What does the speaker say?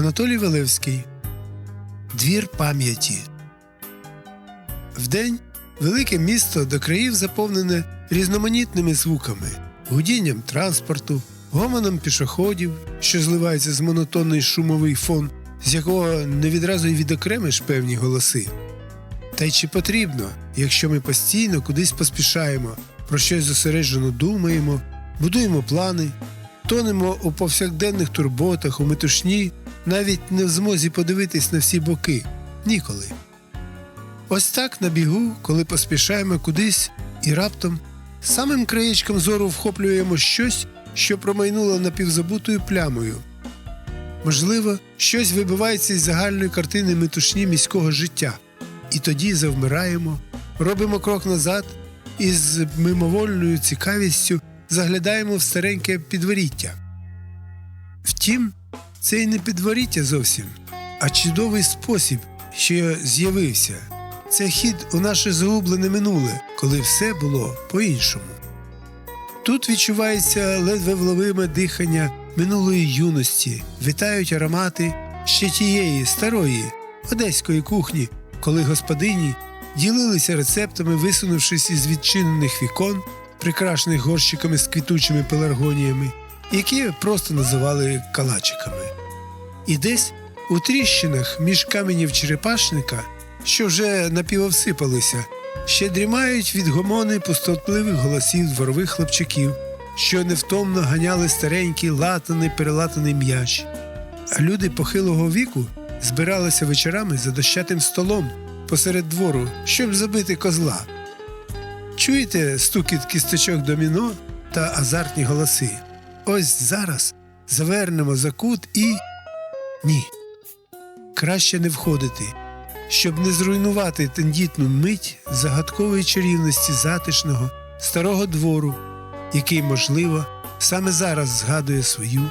Анатолій Валевський Двір пам'яті. Вдень велике місто до країв заповнене різноманітними звуками, гудінням транспорту, гомоном пішоходів, що зливається з монотонний шумовий фон, з якого не відразу й відокремиш певні голоси. Та й чи потрібно, якщо ми постійно кудись поспішаємо, про щось зосереджено думаємо, будуємо плани, тонемо у повсякденних турботах, у метушні, навіть не в змозі подивитись на всі боки. Ніколи. Ось так на бігу, коли поспішаємо кудись і раптом самим краєчком зору вхоплюємо щось, що промайнуло напівзабутою плямою. Можливо, щось вибивається із загальної картини метушні міського життя, і тоді завмираємо, робимо крок назад і з мимовольною цікавістю заглядаємо в стареньке підворіття. Втім, це й не підворіття зовсім, а чудовий спосіб, що з'явився. Це хід у наше загублене минуле, коли все було по-іншому. Тут відчувається ледве вловиме дихання минулої юності, вітають аромати ще тієї старої одеської кухні, коли господині ділилися рецептами, висунувшись із відчинених вікон, прикрашених горщиками з квітучими пеларгоніями, які просто називали калачиками. І десь у тріщинах між каменів черепашника, що вже напівовсипалися, ще дрімають від гомони пустотливих голосів дворових хлопчаків, що невтомно ганяли старенький латаний перелатаний м'яч. А люди похилого віку збиралися вечорами за дощатим столом посеред двору, щоб забити козла. Чуєте стукіт кісточок доміно та азартні голоси? Ось зараз завернемо за кут і. Ні. Краще не входити, щоб не зруйнувати тендітну мить загадкової чарівності затишного старого двору, який, можливо, саме зараз згадує свою.